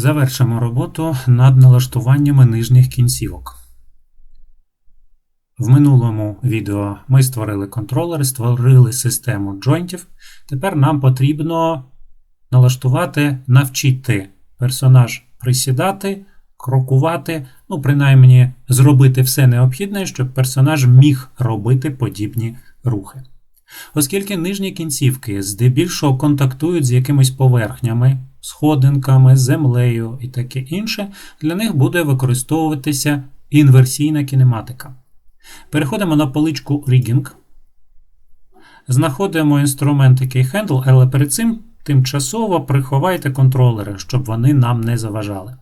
Завершимо роботу над налаштуваннями нижніх кінцівок. В минулому відео ми створили контролери, створили систему джойнтів. Тепер нам потрібно налаштувати, навчити персонаж присідати, крокувати, ну, принаймні, зробити все необхідне, щоб персонаж міг робити подібні рухи. Оскільки нижні кінцівки здебільшого контактують з якимись поверхнями, сходинками, землею і таке інше, для них буде використовуватися інверсійна кінематика. Переходимо на поличку Rigging. Знаходимо інструмент який Handle, але перед цим тимчасово приховайте контролери, щоб вони нам не заважали.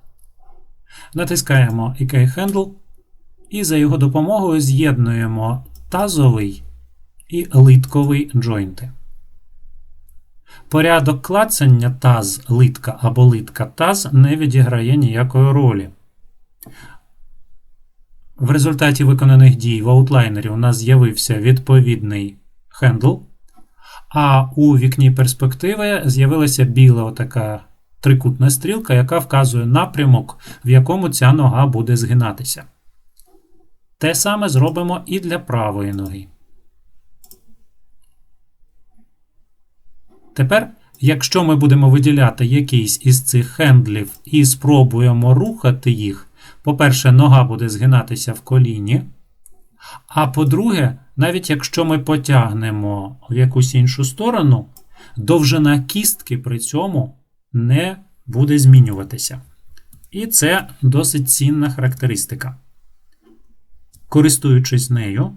Натискаємо IK Handle і за його допомогою з'єднуємо тазовий і литковий джойнти. Порядок клацання таз литка або литка таз не відіграє ніякої ролі. В результаті виконаних дій в аутлайнері у нас з'явився відповідний хендл, а у вікні перспективи з'явилася біла отака трикутна стрілка, яка вказує напрямок, в якому ця нога буде згинатися. Те саме зробимо і для правої ноги. Тепер, якщо ми будемо виділяти якийсь із цих хендлів і спробуємо рухати їх, по-перше, нога буде згинатися в коліні. А по-друге, навіть якщо ми потягнемо в якусь іншу сторону, довжина кістки при цьому не буде змінюватися. І це досить цінна характеристика. Користуючись нею,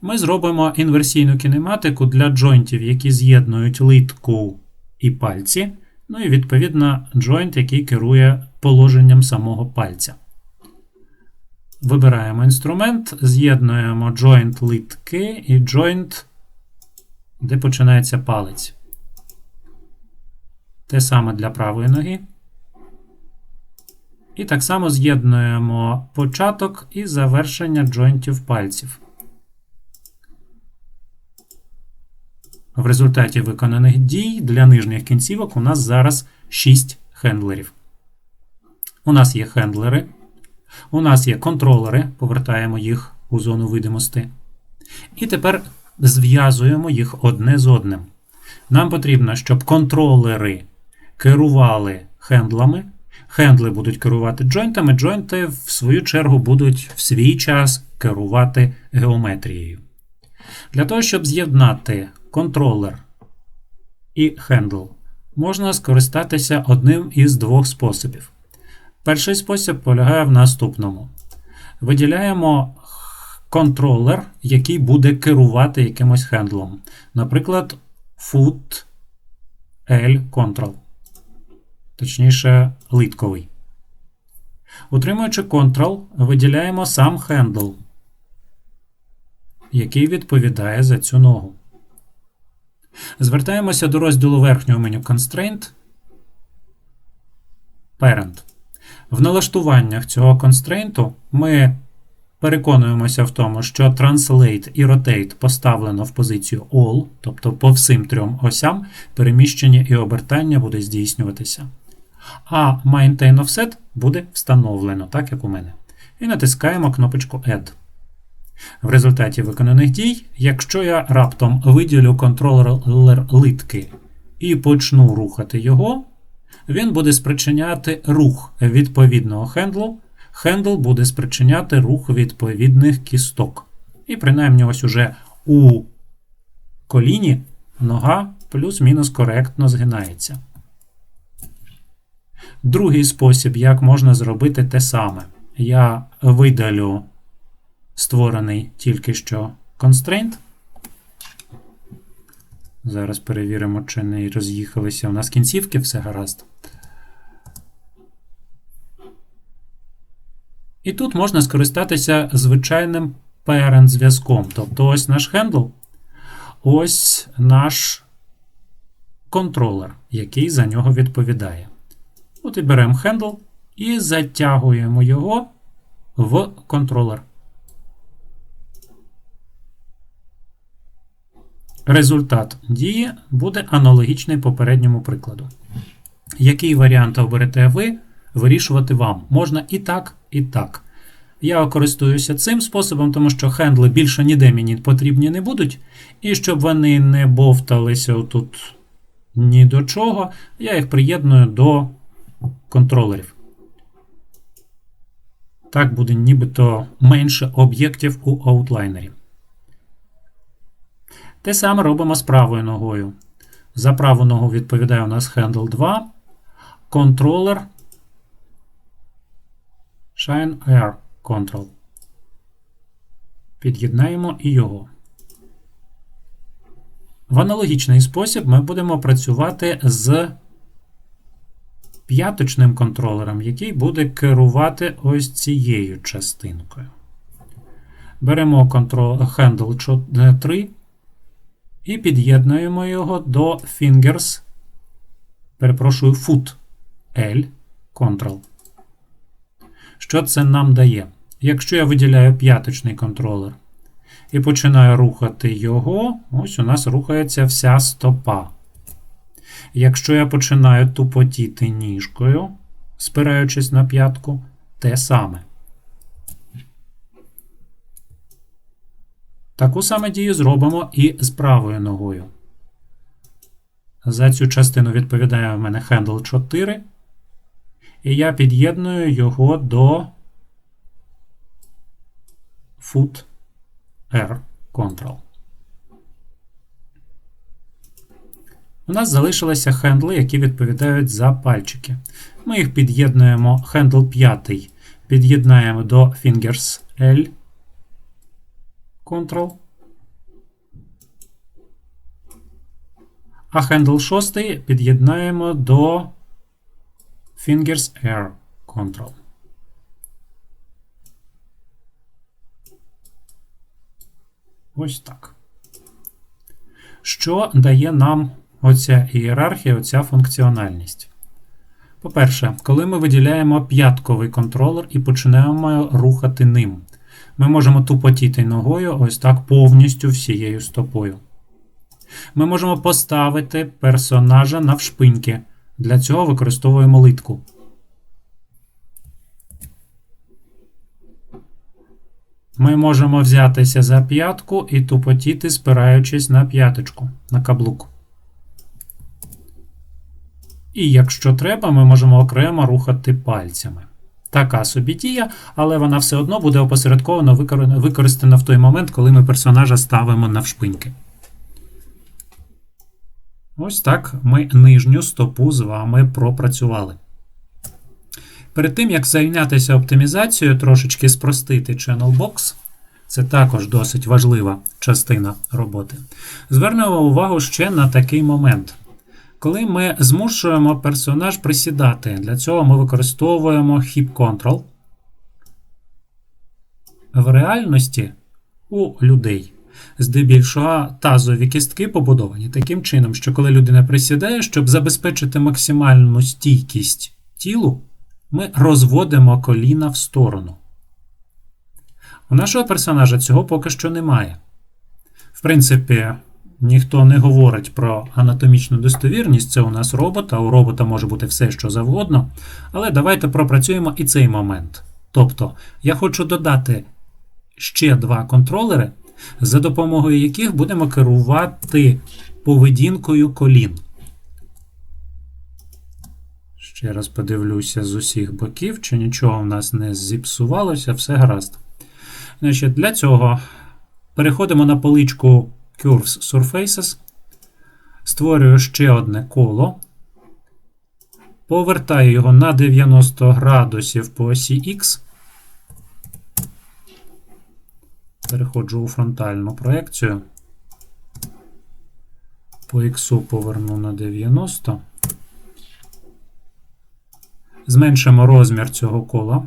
ми зробимо інверсійну кінематику для джойнтів, які з'єднують литку і пальці, ну і відповідно джойнт, який керує положенням самого пальця. Вибираємо інструмент, з'єднуємо joint литки і joint, де починається палець. Те саме для правої ноги. І так само з'єднуємо початок і завершення джойнтів пальців. В результаті виконаних дій для нижніх кінцівок у нас зараз 6 хендлерів. У нас є хендлери. У нас є контролери, повертаємо їх у зону видимості. І тепер зв'язуємо їх одне з одним. Нам потрібно, щоб контролери керували хендлами. Хендли будуть керувати джойнтами, джойнти, в свою чергу, будуть в свій час керувати геометрією. Для того, щоб з'єднати контролер і хендл, можна скористатися одним із двох способів. Перший спосіб полягає в наступному: виділяємо контролер, який буде керувати якимось хендлом. Наприклад, foot L control. Точніше, литковий. Утримуючи Ctrl, виділяємо сам хендл, який відповідає за цю ногу. Звертаємося до розділу верхнього меню Constraint. Parent. В налаштуваннях цього констрейнту ми переконуємося в тому, що Translate і Rotate поставлено в позицію All, тобто по всім трьом осям переміщення і обертання буде здійснюватися. А Maintain Offset буде встановлено, так як у мене. І натискаємо кнопочку Add. В результаті виконаних дій, якщо я раптом виділю контролер литки і почну рухати його, він буде спричиняти рух відповідного хендлу. Хендл буде спричиняти рух відповідних кісток. І принаймні, ось уже у коліні нога плюс-мінус коректно згинається. Другий спосіб, як можна зробити те саме. Я видалю створений тільки що constraint. Зараз перевіримо, чи не роз'їхалися у нас кінцівки, все гаразд. І тут можна скористатися звичайним parent зв'язком. Тобто ось наш хендл, ось наш контролер, який за нього відповідає. От і беремо хендл і затягуємо його в контролер. Результат дії буде аналогічний попередньому прикладу. Який варіант оберете ви, вирішувати вам. Можна і так, і так. Я користуюся цим способом, тому що хендли більше ніде мені потрібні не будуть. І щоб вони не бовталися отут ні до чого, я їх приєдную до контролерів. Так буде нібито менше об'єктів у аутлайнері. Те саме робимо з правою ногою. За праву ногу відповідає у нас handle 2, контролер Shine Air Control. Під'єднаємо і його. В аналогічний спосіб ми будемо працювати з п'яточним контролером, який буде керувати ось цією частинкою. Беремо handle 3 і під'єднуємо його до fingers, перепрошую, foot L Control. Що це нам дає? Якщо я виділяю п'яточний контролер і починаю рухати його, ось у нас рухається вся стопа. Якщо я починаю тупотіти ніжкою, спираючись на п'ятку, те саме. Таку саме дію зробимо і з правою ногою. За цю частину відповідає в мене handle 4. І я під'єдную його до foot R Control. У нас залишилися хендли, які відповідають за пальчики. Ми їх під'єднуємо хендл 5 під'єднаємо до Fingers L Control. А хендл 6 під'єднаємо до Fingers Air Control. Ось так. Що дає нам оця ієрархія, оця функціональність? По-перше, коли ми виділяємо п'ятковий контролер і починаємо рухати ним, ми можемо тупотіти ногою ось так повністю всією стопою. Ми можемо поставити персонажа навшпиньки. Для цього використовуємо литку. Ми можемо взятися за п'ятку і тупотіти, спираючись на п'яточку, на каблук. І якщо треба, ми можемо окремо рухати пальцями. Така собі дія, але вона все одно буде опосередковано використана в той момент, коли ми персонажа ставимо навшпиньки. Ось так ми нижню стопу з вами пропрацювали. Перед тим, як зайнятися оптимізацією, трошечки спростити Channel Box, це також досить важлива частина роботи. Звернемо увагу ще на такий момент. Коли ми змушуємо персонаж присідати, для цього ми використовуємо Hip Control. В реальності у людей здебільшого тазові кістки побудовані таким чином, що коли людина присідає, щоб забезпечити максимальну стійкість тілу, ми розводимо коліна в сторону. У нашого персонажа цього поки що немає. В принципі, ніхто не говорить про анатомічну достовірність, це у нас робот, а у робота може бути все, що завгодно. Але давайте пропрацюємо і цей момент. Тобто, я хочу додати ще два контролери, за допомогою яких будемо керувати поведінкою колін. Ще раз подивлюся з усіх боків, чи нічого в нас не зіпсувалося, все гаразд. Значить, Для цього переходимо на поличку Curves Surfaces, створюю ще одне коло, повертаю його на 90 градусів по осі X. Переходжу у фронтальну проекцію. По X поверну на 90. Зменшимо розмір цього кола.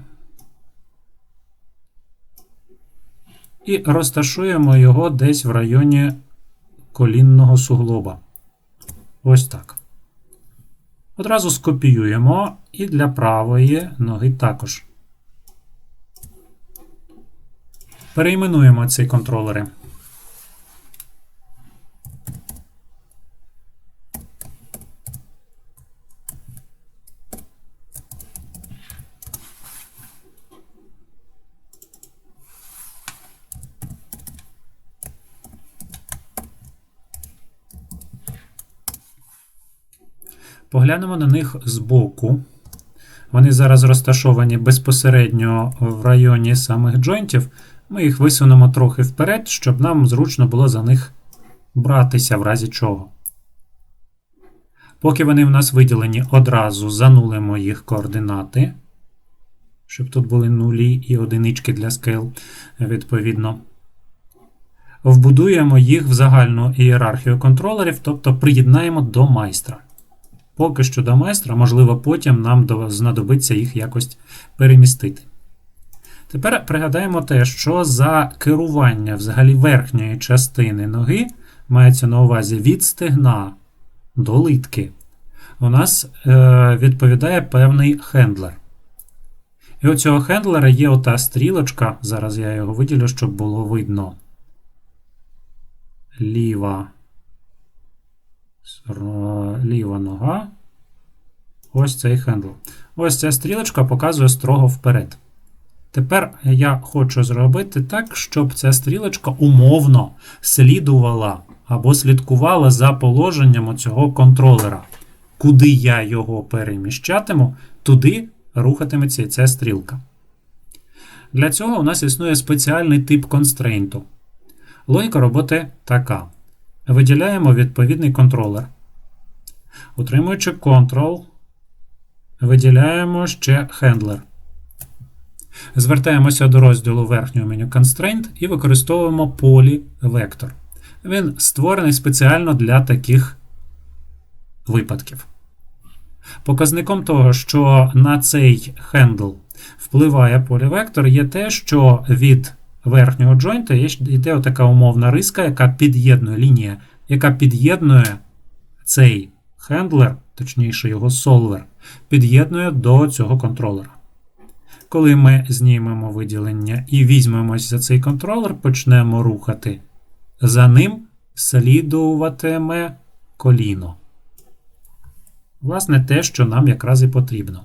І розташуємо його десь в районі колінного суглоба. Ось так. Одразу скопіюємо і для правої ноги також. Перейменуємо ці контролери. Поглянемо на них збоку. Вони зараз розташовані безпосередньо в районі самих джойнтів. Ми їх висунемо трохи вперед, щоб нам зручно було за них братися в разі чого. Поки вони в нас виділені, одразу занулимо їх координати, щоб тут були нулі і одинички для скейл, відповідно. Вбудуємо їх в загальну ієрархію контролерів, тобто приєднаємо до майстра. Поки що до майстра, можливо, потім нам знадобиться їх якось перемістити. Тепер пригадаємо те, що за керування взагалі верхньої частини ноги мається на увазі від стегна до литки. У нас е, відповідає певний хендлер. І у цього хендлера є ота стрілочка. Зараз я його виділю, щоб було видно. Ліва. Ліва нога. Ось цей хендл. Ось ця стрілочка показує строго вперед. Тепер я хочу зробити так, щоб ця стрілочка умовно слідувала або слідкувала за положенням цього контролера. Куди я його переміщатиму, туди рухатиметься ця стрілка. Для цього у нас існує спеціальний тип констрейнту. Логіка роботи така. Виділяємо відповідний контролер. Утримуючи Ctrl, виділяємо ще хендлер. Звертаємося до розділу верхнього меню Constraint і використовуємо полі вектор. Він створений спеціально для таких випадків. Показником того, що на цей хендл впливає полівектор, є те, що від верхнього джойнта йде отака умовна риска, яка під'єднує лінія, яка під'єднує цей хендлер, точніше його солвер, під'єднує до цього контролера. Коли ми знімемо виділення і візьмемось за цей контролер, почнемо рухати. За ним слідуватиме коліно. Власне, те, що нам якраз і потрібно.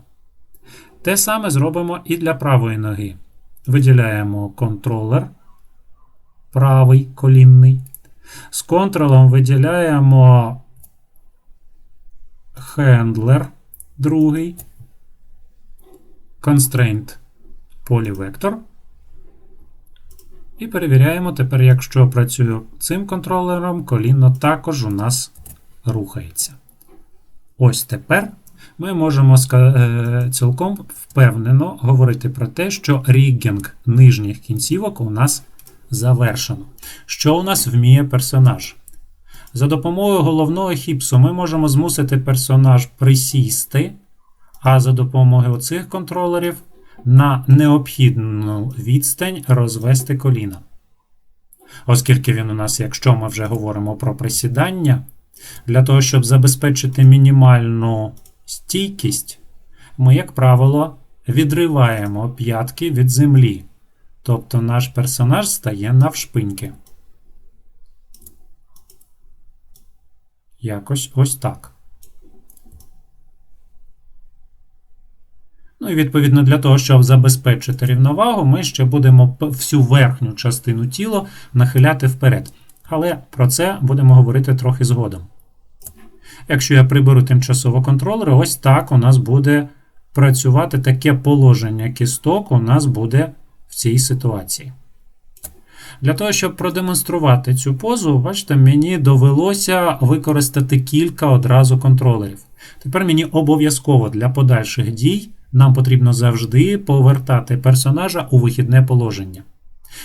Те саме зробимо і для правої ноги. Виділяємо контролер, правий колінний. З контролем виділяємо хендлер, другий, constraint полівектор. І перевіряємо тепер, якщо працюю цим контролером, коліно також у нас рухається. Ось тепер ми можемо е, цілком впевнено говорити про те, що ріггінг нижніх кінцівок у нас завершено. Що у нас вміє персонаж? За допомогою головного хіпсу ми можемо змусити персонаж присісти, а за допомогою цих контролерів на необхідну відстань розвести коліна. Оскільки він у нас, якщо ми вже говоримо про присідання, для того, щоб забезпечити мінімальну стійкість, ми, як правило, відриваємо п'ятки від землі. Тобто наш персонаж стає навшпиньки. Якось ось так. Ну і відповідно для того, щоб забезпечити рівновагу, ми ще будемо всю верхню частину тіла нахиляти вперед. Але про це будемо говорити трохи згодом. Якщо я приберу тимчасово контролери, ось так у нас буде працювати таке положення кісток у нас буде в цій ситуації. Для того, щоб продемонструвати цю позу, бачите, мені довелося використати кілька одразу контролерів. Тепер мені обов'язково для подальших дій нам потрібно завжди повертати персонажа у вихідне положення.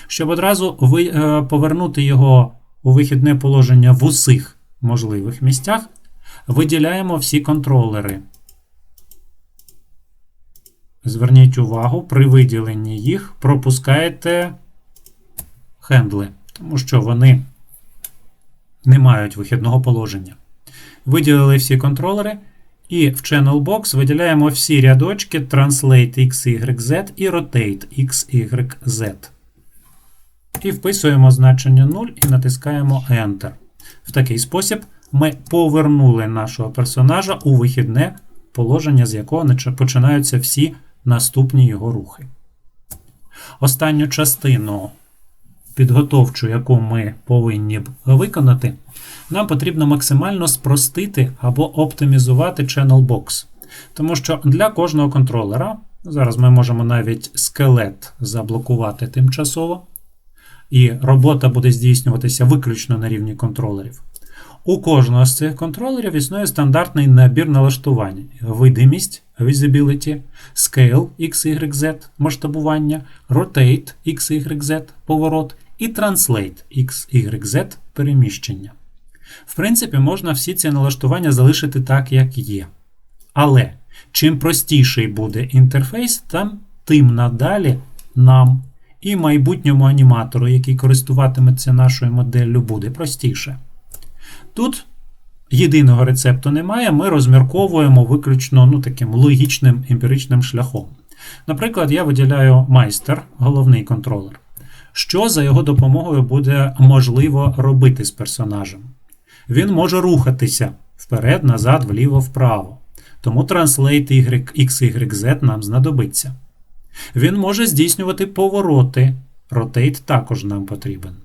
Щоб одразу е, повернути його у вихідне положення в усіх можливих місцях, виділяємо всі контролери. Зверніть увагу, при виділенні їх пропускаєте хендли, тому що вони не мають вихідного положення. Виділили всі контролери, і в Channel Box виділяємо всі рядочки Translate XYZ і Rotate XYZ. І вписуємо значення 0 і натискаємо Enter. В такий спосіб ми повернули нашого персонажа у вихідне положення, з якого починаються всі наступні його рухи. Останню частину підготовчу, яку ми повинні б виконати, нам потрібно максимально спростити або оптимізувати Channel Box. Тому що для кожного контролера, зараз ми можемо навіть скелет заблокувати тимчасово, і робота буде здійснюватися виключно на рівні контролерів. У кожного з цих контролерів існує стандартний набір налаштувань: видимість, visibility, scale XYZ масштабування, rotate XYZ поворот і translate XYZ переміщення. В принципі, можна всі ці налаштування залишити так, як є. Але чим простіший буде інтерфейс, тим надалі нам і майбутньому аніматору, який користуватиметься нашою моделлю, буде простіше. Тут єдиного рецепту немає, ми розмірковуємо виключно ну, таким логічним емпіричним шляхом. Наприклад, я виділяю майстер, головний контролер. Що за його допомогою буде можливо робити з персонажем? Він може рухатися вперед, назад, вліво, вправо. Тому Translate XYZ нам знадобиться. Він може здійснювати повороти. Rotate також нам потрібен.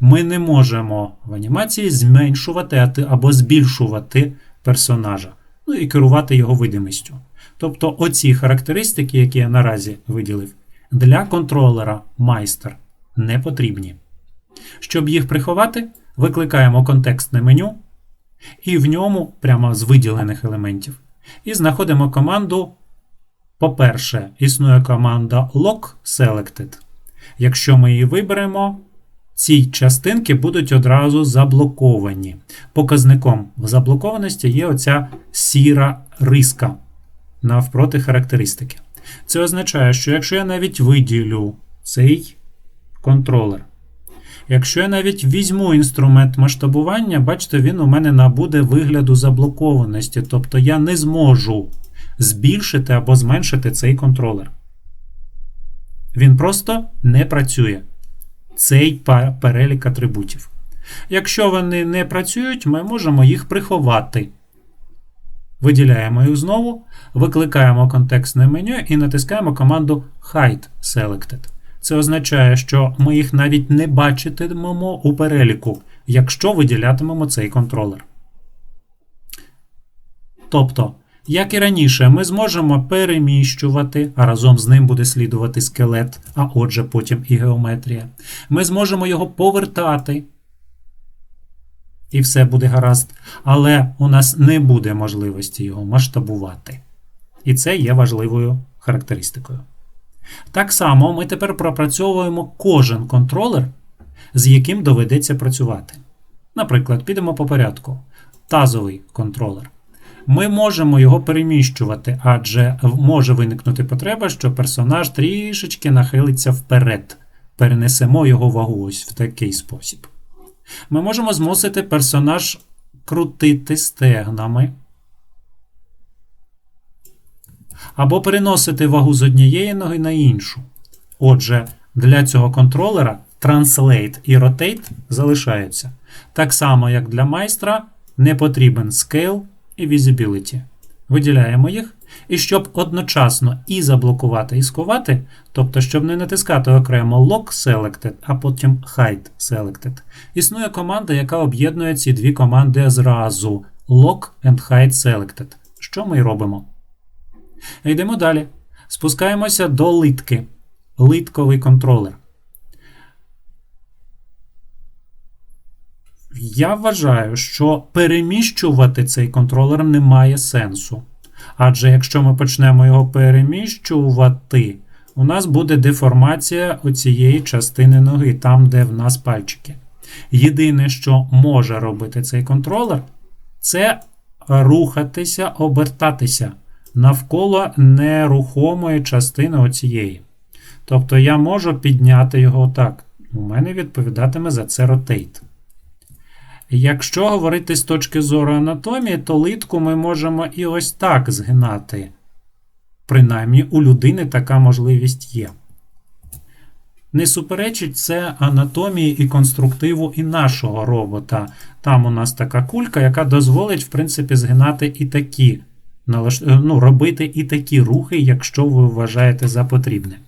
Ми не можемо в анімації зменшувати або збільшувати персонажа, ну і керувати його видимістю. Тобто оці характеристики, які я наразі виділив, для контролера майстер не потрібні. Щоб їх приховати, викликаємо контекстне меню, і в ньому, прямо з виділених елементів, і знаходимо команду. По-перше, існує команда lock selected. Якщо ми її виберемо, ці частинки будуть одразу заблоковані. Показником заблокованості є оця сіра риска навпроти характеристики. Це означає, що якщо я навіть виділю цей контролер, якщо я навіть візьму інструмент масштабування, бачите, він у мене набуде вигляду заблокованості, тобто я не зможу збільшити або зменшити цей контролер. Він просто не працює. Цей перелік атрибутів. Якщо вони не працюють, ми можемо їх приховати. Виділяємо їх знову, викликаємо контекстне меню і натискаємо команду Hide Selected. Це означає, що ми їх навіть не бачитимемо у переліку, якщо виділятимемо цей контролер. Тобто, як і раніше, ми зможемо переміщувати, а разом з ним буде слідувати скелет, а отже, потім і геометрія. Ми зможемо його повертати. І все буде гаразд. Але у нас не буде можливості його масштабувати. І це є важливою характеристикою. Так само ми тепер пропрацьовуємо кожен контролер, з яким доведеться працювати. Наприклад, підемо по порядку. Тазовий контролер. Ми можемо його переміщувати, адже може виникнути потреба, що персонаж трішечки нахилиться вперед. Перенесемо його вагу ось в такий спосіб. Ми можемо змусити персонаж крутити стегнами. Або переносити вагу з однієї ноги на іншу. Отже, для цього контролера Translate і Rotate залишаються. Так само, як для майстра, не потрібен Scale і Visibility. Виділяємо їх. І щоб одночасно і заблокувати, і сховати, тобто, щоб не натискати окремо Lock Selected, а потім Hide Selected, існує команда, яка об'єднує ці дві команди зразу: Lock and Hide Selected. Що ми й робимо? Йдемо далі. Спускаємося до литки. Литковий контролер. Я вважаю, що переміщувати цей контролер немає сенсу. Адже якщо ми почнемо його переміщувати, у нас буде деформація оцієї частини ноги, там, де в нас пальчики. Єдине, що може робити цей контролер, це рухатися, обертатися навколо нерухомої частини оцієї. Тобто я можу підняти його так. У мене відповідатиме за це rotate. Якщо говорити з точки зору анатомії, то литку ми можемо і ось так згинати. Принаймні, у людини така можливість є. Не суперечить це анатомії і конструктиву і нашого робота. Там у нас така кулька, яка дозволить, в принципі, згинати і такі, ну, робити і такі рухи, якщо ви вважаєте за потрібне.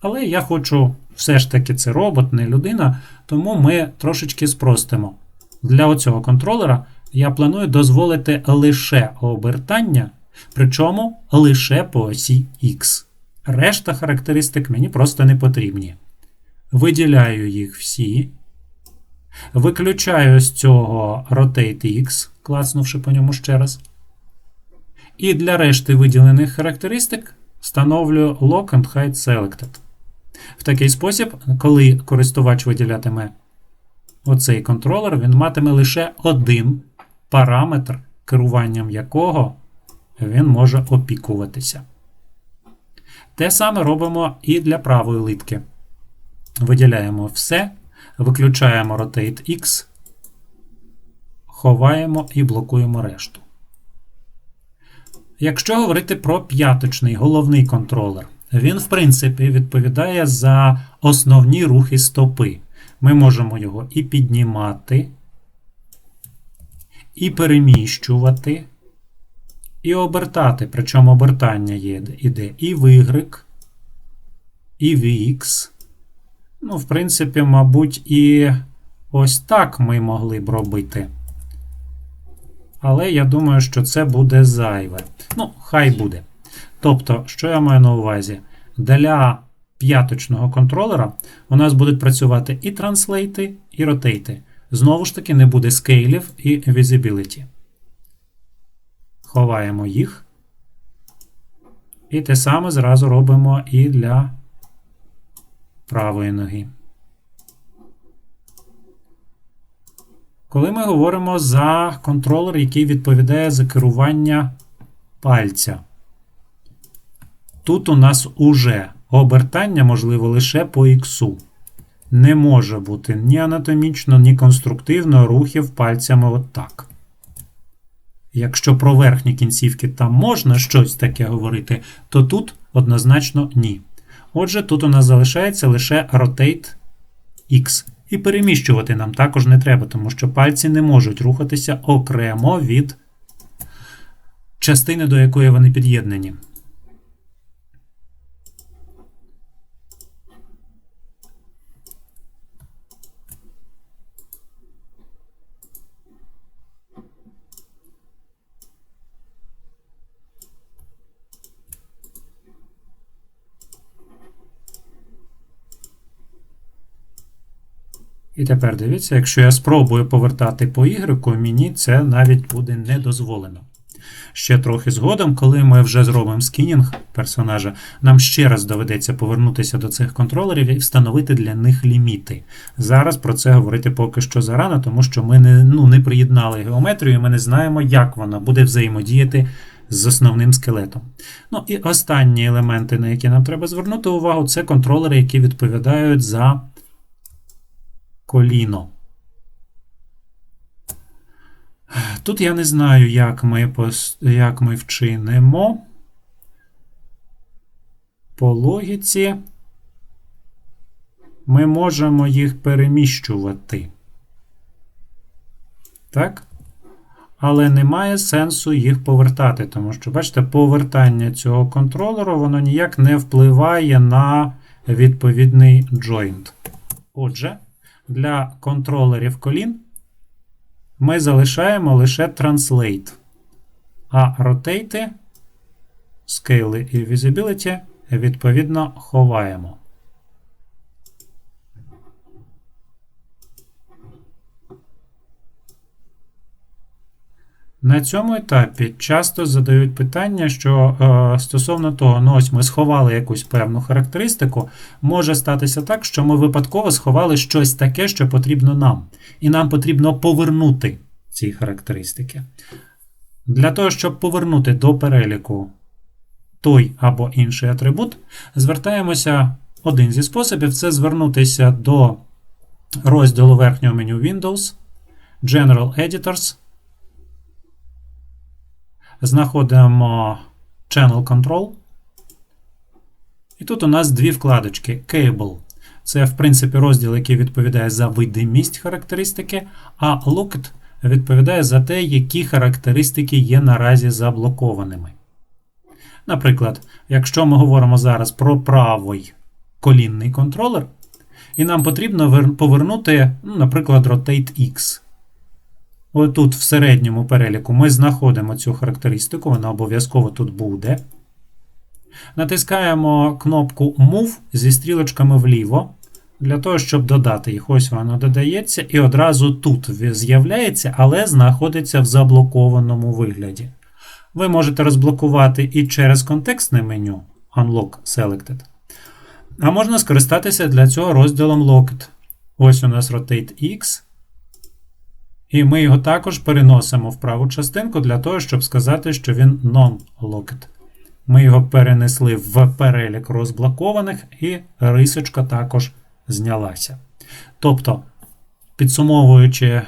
Але я хочу все ж таки це робот, не людина, тому ми трошечки спростимо. Для оцього контролера я планую дозволити лише обертання, причому лише по осі X. Решта характеристик мені просто не потрібні. Виділяю їх всі. Виключаю з цього Rotate X, клацнувши по ньому ще раз. І для решти виділених характеристик встановлюю Lock and Hide Selected. В такий спосіб, коли користувач виділятиме оцей контролер, він матиме лише один параметр, керуванням якого він може опікуватися. Те саме робимо і для правої литки. Виділяємо все, виключаємо Rotate X, ховаємо і блокуємо решту. Якщо говорити про п'яточний головний контролер, він, в принципі, відповідає за основні рухи стопи. Ми можемо його і піднімати, і переміщувати, і обертати. Причому обертання є, іде і в Y, і в X. Ну, в принципі, мабуть, і ось так ми могли б робити. Але я думаю, що це буде зайве. Ну, хай буде. Тобто, що я маю на увазі? Для п'яточного контролера у нас будуть працювати і транслейти, і ротейти. Знову ж таки, не буде скейлів і visibility. Ховаємо їх. І те саме зразу робимо і для правої ноги. Коли ми говоримо за контролер, який відповідає за керування пальця, тут у нас уже обертання можливо лише по іксу. Не може бути ні анатомічно, ні конструктивно рухів пальцями отак. Якщо про верхні кінцівки там можна щось таке говорити, то тут однозначно ні. Отже, тут у нас залишається лише Rotate X. І переміщувати нам також не треба, тому що пальці не можуть рухатися окремо від частини, до якої вони під'єднані. І тепер дивіться, якщо я спробую повертати по Y, мені це навіть буде не дозволено. Ще трохи згодом, коли ми вже зробимо скінінг персонажа, нам ще раз доведеться повернутися до цих контролерів і встановити для них ліміти. Зараз про це говорити поки що зарано, тому що ми не ну, не приєднали геометрію, і ми не знаємо, як вона буде взаємодіяти з основним скелетом. Ну і останні елементи, на які нам треба звернути увагу, це контролери, які відповідають за коліно. Тут я не знаю, як ми як ми вчинимо. По логіці ми можемо їх переміщувати. Так? Але немає сенсу їх повертати, тому що, бачите, повертання цього контролеру воно ніяк не впливає на відповідний joint. Отже, для контролерів колін ми залишаємо лише Translate, а Rotate, Scale і Visibility відповідно ховаємо. На цьому етапі часто задають питання, що е, стосовно того, ну ось ми сховали якусь певну характеристику, може статися так, що ми випадково сховали щось таке, що потрібно нам. І нам потрібно повернути ці характеристики. Для того, щоб повернути до переліку той або інший атрибут, звертаємося один зі способів це звернутися до розділу верхнього меню Windows, General Editors знаходимо Channel Control. І тут у нас дві вкладочки Cable. Це, в принципі, розділ, який відповідає за видимість характеристики, а Looked відповідає за те, які характеристики є наразі заблокованими. Наприклад, якщо ми говоримо зараз про правий колінний контролер, І нам потрібно повернути, ну, наприклад, rotate X. Отут в середньому переліку ми знаходимо цю характеристику, вона обов'язково тут буде. Натискаємо кнопку Move зі стрілочками вліво. Для того, щоб додати їх, ось воно додається, і одразу тут з'являється, але знаходиться в заблокованому вигляді. Ви можете розблокувати і через контекстне меню Unlock Selected. А можна скористатися для цього розділом Locked. Ось у нас Rotate X. І ми його також переносимо в праву частинку для того, щоб сказати, що він non-locked. Ми його перенесли в перелік розблокованих, і рисочка також знялася. Тобто, підсумовуючи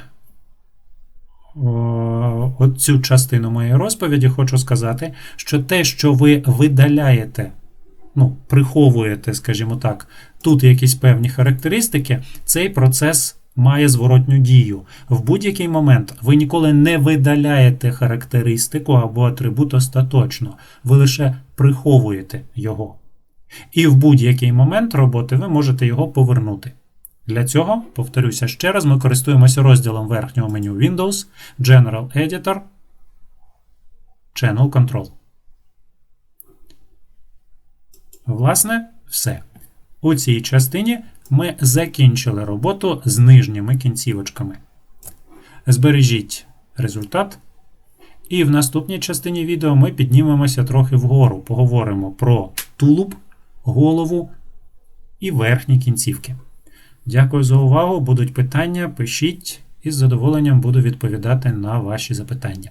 о, оцю частину моєї розповіді, хочу сказати, що те, що ви видаляєте, ну, приховуєте, скажімо так, тут якісь певні характеристики, цей процес має зворотню дію. В будь-який момент ви ніколи не видаляєте характеристику або атрибут остаточно, ви лише приховуєте його. І в будь-який момент роботи ви можете його повернути. Для цього, повторюся ще раз, ми користуємося розділом верхнього меню Windows, General Editor, Channel Control. Власне, все. У цій частині ми закінчили роботу з нижніми кінцівочками. Збережіть результат. І в наступній частині відео ми піднімемося трохи вгору, поговоримо про тулуб, голову і верхні кінцівки. Дякую за увагу. Будуть питання, пишіть і з задоволенням буду відповідати на ваші запитання.